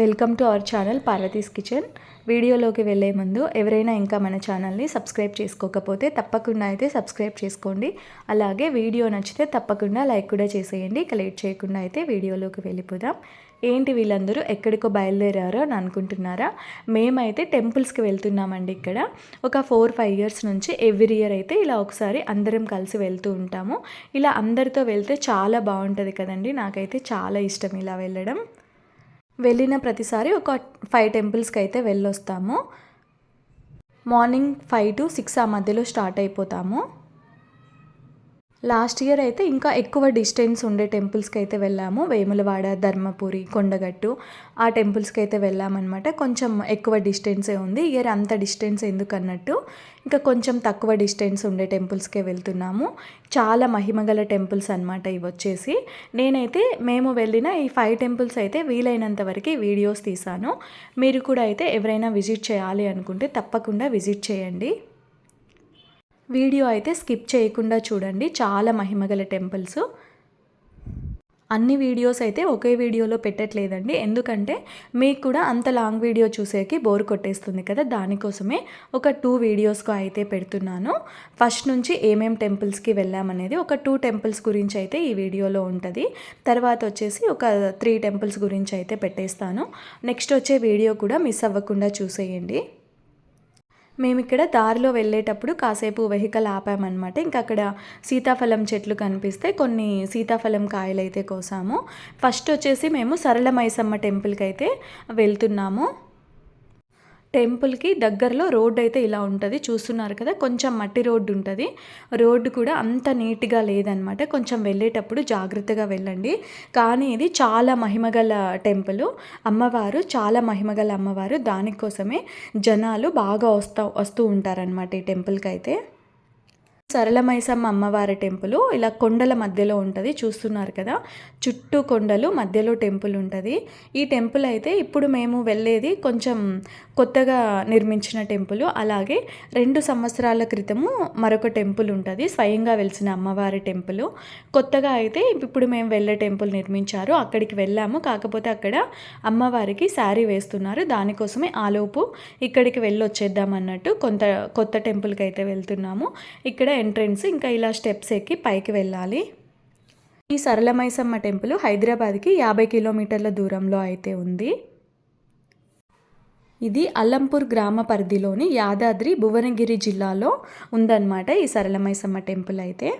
Welcome to our channel Parvathi's kitchen. వీడియోలోకి వెళ్ళే ముందు ఎవరైనా ఇంకా మన ఛానల్ని సబ్స్క్రైబ్ చేసుకోకపోతే తప్పకుండా అయితే సబ్స్క్రైబ్ చేసుకోండి. అలాగే వీడియో నచ్చితే తప్పకుండా లైక్ కూడా చేసేయండి. ఇక లేట్ చేయకుండా అయితే వీడియోలోకి వెళ్ళిపోదాం. ఏంటి వీళ్ళందరూ? ఎక్కడికో బయలుదేరారో అని అనుకుంటున్నారా? మేమైతే టెంపుల్స్కి వెళ్తున్నామండి ఇక్కడ. ఒక ఫోర్ ఫైవ్ ఇయర్స్ నుంచి ఎవ్రీ ఇయర్ అయితే ఇలా ఒకసారి అందరం కలిసి వెళ్తూ ఉంటాము. ఇలా అందరితో వెళ్తే చాలా బాగుంటుంది కదండి. నాకైతే చాలా ఇష్టం ఇలా వెళ్ళడం. వెళ్ళిన ప్రతిసారి ఒక ఫైవ్ టెంపుల్స్కి అయితే వెళ్ళొస్తాము. మార్నింగ్ ఫైవ్ టు సిక్స్ ఆ మధ్యలో స్టార్ట్ అయిపోతాము. లాస్ట్ ఇయర్ అయితే ఇంకా ఎక్కువ డిస్టెన్స్ ఉండే టెంపుల్స్కి అయితే వెళ్ళాము. వేములవాడ ధర్మపురి కొండగట్టు ఆ టెంపుల్స్కి అయితే వెళ్ళామన్నమాట. కొంచెం ఎక్కువ డిస్టెన్సే ఉంది. ఇయర్ అంత డిస్టెన్స్ ఎందుకు అన్నట్టు ఇంకా కొంచెం తక్కువ డిస్టెన్స్ ఉండే టెంపుల్స్కే వెళ్తున్నాము. చాలా మహిమగల టెంపుల్స్ అనమాట ఇవి వచ్చేసి. నేనైతే మేము వెళ్ళిన ఈ ఫైవ్ టెంపుల్స్ అయితే వీలైనంత వరకు వీడియోస్ తీసాను. మీరు కూడా అయితే ఎవరైనా విజిట్ చేయాలి అనుకుంటే తప్పకుండా విజిట్ చేయండి. వీడియో అయితే స్కిప్ చేయకుండా చూడండి. చాలా మహిమగల టెంపుల్స్. అన్ని వీడియోస్ అయితే ఒకే వీడియోలో పెట్టట్లేదండి. ఎందుకంటే మీకు కూడా అంత లాంగ్ వీడియో చూసేకి బోర్ కొట్టేస్తుంది కదా. దానికోసమే ఒక టూ వీడియోస్గా అయితే పెడుతున్నాను. ఫస్ట్ నుంచి ఏమేం టెంపుల్స్కి వెళ్ళామనేది ఒక టూ టెంపుల్స్ గురించి అయితే ఈ వీడియోలో ఉంటుంది. తర్వాత వచ్చేసి ఒక త్రీ టెంపుల్స్ గురించి అయితే పెట్టేస్తాను. నెక్స్ట్ వచ్చే వీడియో కూడా మిస్ అవ్వకుండా చూసేయండి. మేము ఇక్కడ దారిలో వెళ్ళేటప్పుడు కాసేపు వెహికల్ ఆపామన్నమాట. ఇంకా అక్కడ సీతాఫలం చెట్లు కనిపిస్తే కొన్ని సీతాఫలం కాయలు అయితే కోసాము. ఫస్ట్ వచ్చేసి మేము సరళ మైసమ్మ టెంపుల్కి అయితే వెళ్తున్నాము. టెంపుల్కి దగ్గరలో రోడ్డు అయితే ఇలా ఉంటుంది. చూస్తున్నారు కదా కొంచెం మట్టి రోడ్డు ఉంటుంది రోడ్డు కూడా అంత నీట్గా లేదనమాట. కొంచెం వెళ్ళేటప్పుడు జాగ్రత్తగా వెళ్ళండి. కానీ ఇది చాలా మహిమగల టెంపుల్. అమ్మవారు చాలా మహిమగల అమ్మవారు. దానికోసమే జనాలు బాగా వస్తూ వస్తూ ఉంటారనమాట ఈ టెంపుల్కి అయితే సరళమైసమ్మ అమ్మవారి టెంపుల్ ఇలా కొండల మధ్యలో ఉంటుంది. చూస్తున్నారు కదా చుట్టూ కొండలు మధ్యలో టెంపుల్ ఉంటుంది. ఈ టెంపుల్ అయితే ఇప్పుడు మేము వెళ్ళేది కొంచెం కొత్తగా నిర్మించిన టెంపుల్. అలాగే రెండు సంవత్సరాల క్రితము మరొక టెంపుల్ ఉంటుంది. స్వయంగా వెలిసిన అమ్మవారి టెంపుల్. కొత్తగా అయితే ఇప్పుడు మేము వెళ్ళే టెంపుల్ నిర్మించారు. అక్కడికి వెళ్ళాము. కాకపోతే అక్కడ అమ్మవారికి శారీ వేస్తున్నారు. దానికోసమే ఆలోపు ఇక్కడికి వెళ్ళొచ్చేద్దాం అన్నట్టు కొంత కొత్త టెంపుల్కి అయితే వెళ్తున్నాము. ఇక్కడ ఎంట్రెన్స్ ఇంకా ఇలా స్టెప్స్ ఎక్కి పైకి వెళ్ళాలి. ఈ సరళమైసమ్మ టెంపుల్ హైదరాబాద్కి యాభై కిలోమీటర్ల దూరంలో అయితే ఉంది. ఇది అల్లంపూర్ గ్రామ పరిధిలోని యాదాద్రి భువనగిరి జిల్లాలో ఉందన్నమాట ఈ సరళమైసమ్మ టెంపుల్ అయితే.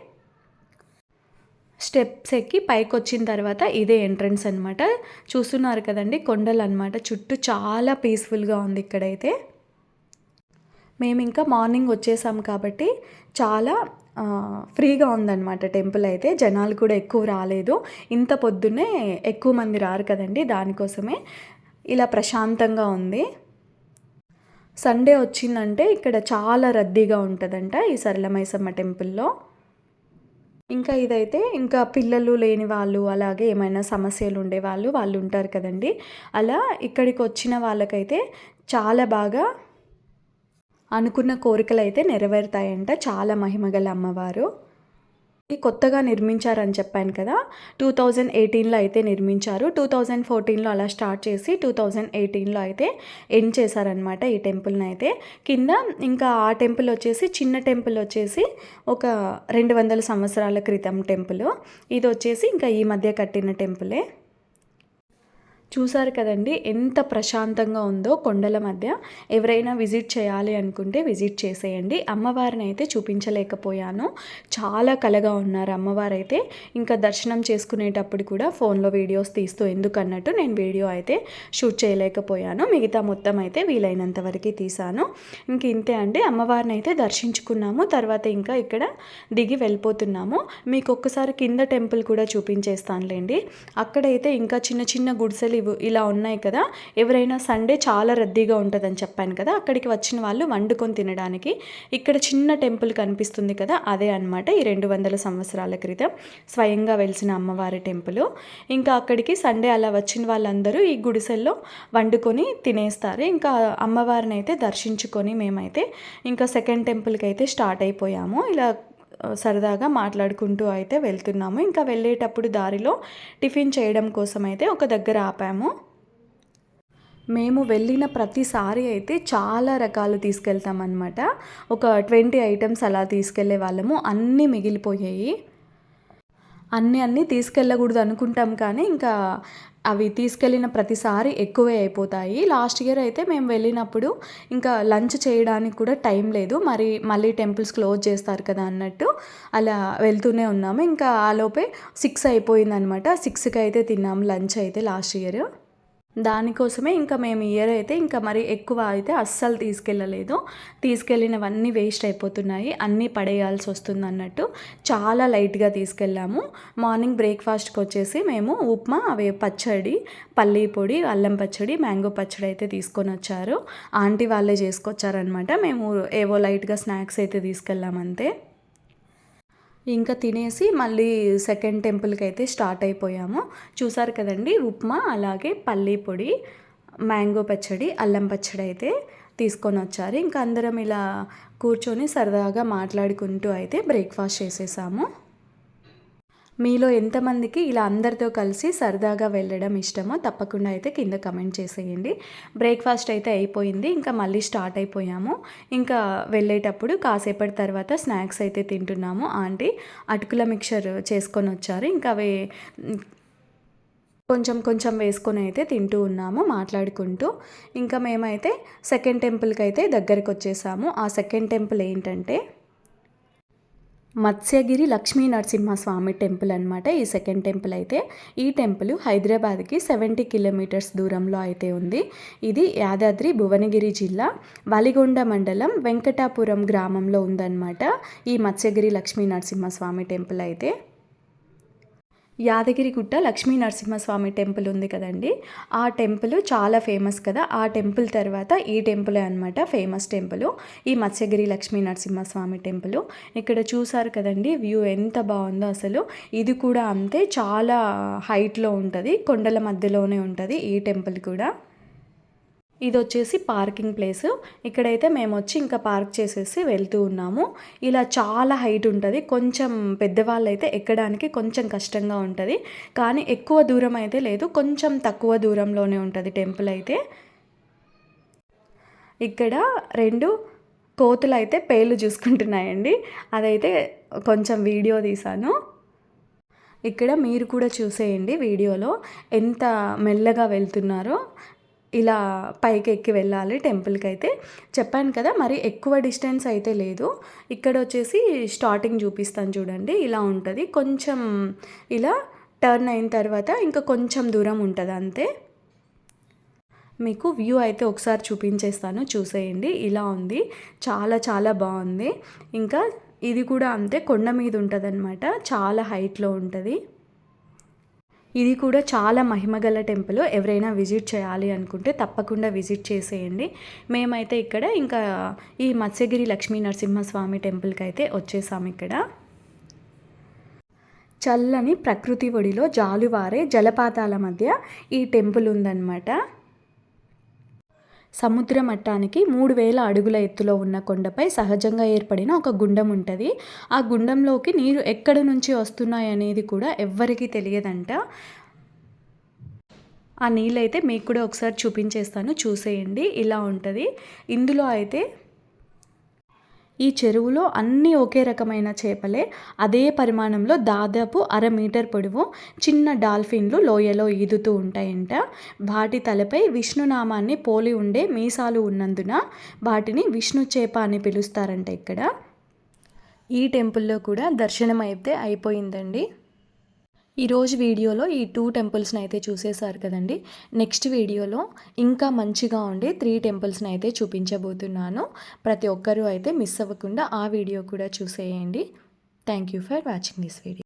స్టెప్స్ ఎక్కి పైకి వచ్చిన తర్వాత ఇదే ఎంట్రన్స్ అనమాట చూస్తున్నారు కదండి కొండలు అనమాట చుట్టూ చాలా పీస్ఫుల్గా ఉంది ఇక్కడైతే. మేము ఇంకా మార్నింగ్ వచ్చేసాం కాబట్టి చాలా ఫ్రీగా ఉందన్నమాట టెంపుల్ అయితే. జనాలు కూడా ఎక్కువ రాలేదు. ఇంత పొద్దున్నే ఎక్కువ మంది రారు కదండి దానికోసమే. ఇలా ప్రశాంతంగా ఉంది. సండే వచ్చిందంటే ఇక్కడ చాలా రద్దీగా ఉంటుందంట ఈ సరళమైసమ్మ టెంపుల్లో. ఇంకా ఇదైతే ఇంకా పిల్లలు లేని వాళ్ళు అలాగే ఏమైనా సమస్యలు ఉండేవాళ్ళు వాళ్ళు ఉంటారు కదండి. అలా ఇక్కడికి వచ్చిన వాళ్ళకైతే చాలా బాగా అనుకున్న కోరికలు అయితే నెరవేరుతాయంట చాలా మహిమగల అమ్మవారు. కొత్తగా నిర్మించారని చెప్పాను కదా. టూ థౌజండ్ ఎయిటీన్లో అయితే నిర్మించారు. టూ థౌజండ్ ఫోర్టీన్లో అలా స్టార్ట్ చేసి టూ థౌజండ్ ఎయిటీన్లో అయితే ఎండ్ చేశారనమాట ఈ టెంపుల్ని అయితే. కింద ఇంకా ఆ టెంపుల్ వచ్చేసి చిన్న టెంపుల్ వచ్చేసి ఒక రెండు వందల సంవత్సరాల క్రితం టెంపుల్. ఇది వచ్చేసి ఇంకా ఈ మధ్య కట్టిన టెంపులే. చూసారు కదండి ఎంత ప్రశాంతంగా ఉందో కొండల మధ్య. ఎవరైనా విజిట్ చేయాలి అనుకుంటే విజిట్ చేసేయండి. అమ్మవారిని అయితే చూపించలేకపోయాను. చాలా కలగా ఉన్నారు అమ్మవారు అయితే ఇంకా దర్శనం చేసుకునేటప్పుడు కూడా ఫోన్లో వీడియోస్ తీస్తూ ఎందుకన్నట్టు నేను వీడియో అయితే షూట్ చేయలేకపోయాను. మిగతా మొత్తం అయితే వీలైనంత వరకు తీసాను ఇంక ఇంతే అండి అమ్మవారిని అయితే దర్శించుకున్నాము. తర్వాత ఇంకా ఇక్కడ దిగి వెళ్ళిపోతున్నాము. మీకు ఒక్కసారి కింద టెంపుల్ కూడా చూపించేస్తానులేండి. అక్కడైతే ఇంకా చిన్న చిన్న గుడిసెలు ఇవి ఇలా ఉన్నాయి కదా ఎవరైనా సండే చాలా రద్దీగా ఉంటుందని చెప్పాను కదా అక్కడికి వచ్చిన వాళ్ళు వండుకొని తినడానికి. ఇక్కడ చిన్న టెంపుల్ కనిపిస్తుంది కదా అదే అనమాట ఈ రెండు వందల సంవత్సరాల క్రితం స్వయంగా వెలిసిన అమ్మవారి టెంపుల్. ఇంకా అక్కడికి సండే అలా వచ్చిన వాళ్ళందరూ ఈ గుడిసెల్లో వండుకొని తినేస్తారు. ఇంకా అమ్మవారిని అయితే దర్శించుకొని మేమైతే ఇంకా సెకండ్ టెంపుల్కి అయితే స్టార్ట్ అయిపోయాము. ఇలా సరదాగా మాట్లాడుకుంటూ అయితే వెళ్తున్నాము. ఇంకా వెళ్ళేటప్పుడు దారిలో టిఫిన్ చేయడం కోసం అయితే ఒక దగ్గర ఆపాము. మేము వెళ్ళిన ప్రతిసారి అయితే చాలా రకాలు తీసుకెళ్తామన్నమాట. ఒక ట్వంటీ ఐటమ్స్ అలా తీసుకెళ్ళే వాళ్ళము. అన్నీ మిగిలిపోయాయి. అన్నీ అన్నీ తీసుకెళ్ళకూడదు అనుకుంటాం కానీ ఇంకా అవి తీసుకెళ్ళిన ప్రతిసారి ఎక్కువే అయిపోతాయి. లాస్ట్ ఇయర్ అయితే మేము వెళ్ళినప్పుడు ఇంకా లంచ్ చేయడానికి కూడా టైం లేదు. మరి మళ్ళీ టెంపుల్స్ క్లోజ్ చేస్తారు కదా అన్నట్టు అలా వెళ్తూనే ఉన్నాము. ఇంకా ఆలోపే సిక్స్ అయిపోయిందనమాట సిక్స్కి అయితే తిన్నాము లంచ్ అయితే లాస్ట్ ఇయర్. దానికోసమే ఇంకా మేము ఇయర్ అయితే ఇంకా మరి ఎక్కువ అయితే అస్సలు తీసుకెళ్ళలేదు. తీసుకెళ్ళినవన్నీ వేస్ట్ అయిపోతున్నాయి. అన్నీ పడేయాల్సి వస్తుంది అన్నట్టు చాలా లైట్గా తీసుకెళ్ళాము. మార్నింగ్ బ్రేక్ఫాస్ట్కి వచ్చేసి మేము ఉప్మా అవే పచ్చడి పల్లీ పొడి అల్లం పచ్చడి మ్యాంగో పచ్చడి అయితే తీసుకొని వచ్చారు. ఆంటీ వాళ్ళే చేసుకొచ్చారనమాట మేము ఏవో లైట్గా స్నాక్స్ అయితే తీసుకెళ్ళామంతే. ఇంకా తినేసి మళ్ళీ సెకండ్ టెంపుల్కి అయితే స్టార్ట్ అయిపోయాము. చూసారు కదండి ఉప్మా అలాగే పల్లీ పొడి మ్యాంగో పచ్చడి అల్లం పచ్చడి అయితే తీసుకొని వచ్చారు. ఇంకా అందరం ఇలా కూర్చొని సరదాగా మాట్లాడుకుంటూ అయితే బ్రేక్ఫాస్ట్ చేసేసాము. మీలో ఎంతమందికి ఇలా అందరితో కలిసి సరదాగా వెళ్ళడం ఇష్టమో తప్పకుండా అయితే కింద కమెంట్ చేసేయండి. బ్రేక్ఫాస్ట్ అయితే అయిపోయింది. ఇంకా మళ్ళీ స్టార్ట్ అయిపోయాము. ఇంకా వెళ్ళేటప్పుడు కాసేపటి తర్వాత స్నాక్స్ అయితే తింటున్నాము. ఆంటీ అటుకుల మిక్చర్ చేసుకొని వచ్చారు. ఇంకా అవి కొంచెం కొంచెం వేసుకొని అయితే తింటూ ఉన్నాము మాట్లాడుకుంటూ. ఇంకా మేమైతే సెకండ్ టెంపుల్కి అయితే దగ్గరికి వచ్చేసాము ఆ సెకండ్ టెంపుల్ ఏంటంటే మత్స్యగిరి లక్ష్మీ నరసింహస్వామి టెంపుల్ అనమాట ఈ సెకండ్ టెంపుల్ అయితే. ఈ టెంపుల్ హైదరాబాద్కి సెవెంటీ కిలోమీటర్స్ దూరంలో అయితే ఉంది. ఇది యాదాద్రి భువనగిరి జిల్లా వలిగొండ మండలం వెంకటాపురం గ్రామంలో ఉందన్నమాట. ఈ మత్స్యగిరి లక్ష్మీ నరసింహస్వామి టెంపుల్ అయితే. యాదగిరిగుట్ట లక్ష్మీ నరసింహస్వామి టెంపుల్ ఉంది కదండి. ఆ టెంపుల్ చాలా ఫేమస్ కదా. ఆ టెంపుల్ తర్వాత ఈ టెంపుల్ అనమాట ఫేమస్ టెంపుల్. ఈ మత్స్యగిరి లక్ష్మీ నరసింహస్వామి టెంపుల్. ఇక్కడ చూసారు కదండి వ్యూ ఎంత బాగుందో అసలు. ఇది కూడా అంతే చాలా హైట్లో ఉంటుంది కొండల మధ్యలోనే ఉంటుంది ఈ టెంపుల్ కూడా. ఇది వచ్చేసి పార్కింగ్ ప్లేస్. ఇక్కడైతే మేము వచ్చి ఇంకా పార్క్ చేసేసి వెళ్తూ ఉన్నాము. ఇలా చాలా హైట్ ఉంటుంది. కొంచెం పెద్దవాళ్ళు అయితే ఎక్కడానికి కొంచెం కష్టంగా ఉంటుంది. కానీ ఎక్కువ దూరం అయితే లేదు. కొంచెం తక్కువ దూరంలోనే ఉంటుంది టెంపుల్ అయితే. ఇక్కడ రెండు కోతులు అయితే పేర్లు చూసుకుంటున్నాయండి. అదైతే కొంచెం వీడియో తీశాను. ఇక్కడ మీరు కూడా చూసేయండి వీడియోలో. ఎంత మెల్లగా వెళ్తున్నారో. ఇలా పైకి ఎక్కి వెళ్ళాలి టెంపుల్కి అయితే చెప్పాను కదా మరి ఎక్కువ డిస్టెన్స్ అయితే లేదు. ఇక్కడ వచ్చేసి స్టార్టింగ్ చూపిస్తాను చూడండి. ఇలా ఉంటుంది. కొంచెం ఇలా టర్న్ అయిన తర్వాత ఇంకా కొంచెం దూరం ఉంటుంది అంతే. మీకు వ్యూ అయితే ఒకసారి చూపించేస్తాను. చూసేయండి. ఇలా ఉంది. చాలా చాలా బాగుంది. ఇంకా ఇది కూడా అంతే. కొండ మీద ఉంటుంది చాలా హైట్లో ఉంటుంది. ఇది కూడా చాలా మహిమగల టెంపుల్. ఎవరైనా విజిట్ చేయాలి అనుకుంటే తప్పకుండా విజిట్ చేసేయండి. మేమైతే ఇక్కడ ఇంకా ఈ మత్స్యగిరి లక్ష్మీ నరసింహస్వామి టెంపుల్కి అయితే వచ్చేసాము ఇక్కడ. చల్లని ప్రకృతి ఒడిలో జాలువారే జలపాతాల మధ్య ఈ టెంపుల్ ఉందన్నమాట. సముద్ర మట్టానికి మూడు వేల అడుగుల ఎత్తులో ఉన్న కొండపై సహజంగా ఏర్పడిన ఒక గుండం ఉంటుంది. ఆ గుండంలోకి నీరు ఎక్కడ నుంచి వస్తున్నాయి అనేది కూడా ఎవ్వరికీ తెలియదంట. ఆ నీళ్ళైతే మీకు కూడా ఒకసారి చూపించేస్తాను. చూసేయండి. ఇలా ఉంటుంది. ఇందులో అయితే ఈ చెరువులో అన్నీ ఒకే రకమైన చేపలే. అదే పరిమాణంలో దాదాపు అర మీటర్ పొడవు చిన్న డాల్ఫిన్లు లోయలో ఈదుతూ ఉంటాయంట. వాటి తలపై విష్ణునామాన్ని పోలి ఉండే మీసాలు ఉన్నందున వాటిని విష్ణు చేప అని పిలుస్తారంట ఇక్కడ. ఈ టెంపుల్లో కూడా దర్శనం అయితే అయిపోయిందండి. ఈరోజు వీడియోలో ఈ టూ టెంపుల్స్ని అయితే చూసేశారు కదండి. నెక్స్ట్ వీడియోలో ఇంకా మంచిగా ఉండే త్రీ టెంపుల్స్ని అయితే చూపించబోతున్నాను. ప్రతి ఒక్కరూ అయితే మిస్ అవ్వకుండా ఆ వీడియో కూడా చూసేయండి. Thank you for watching this video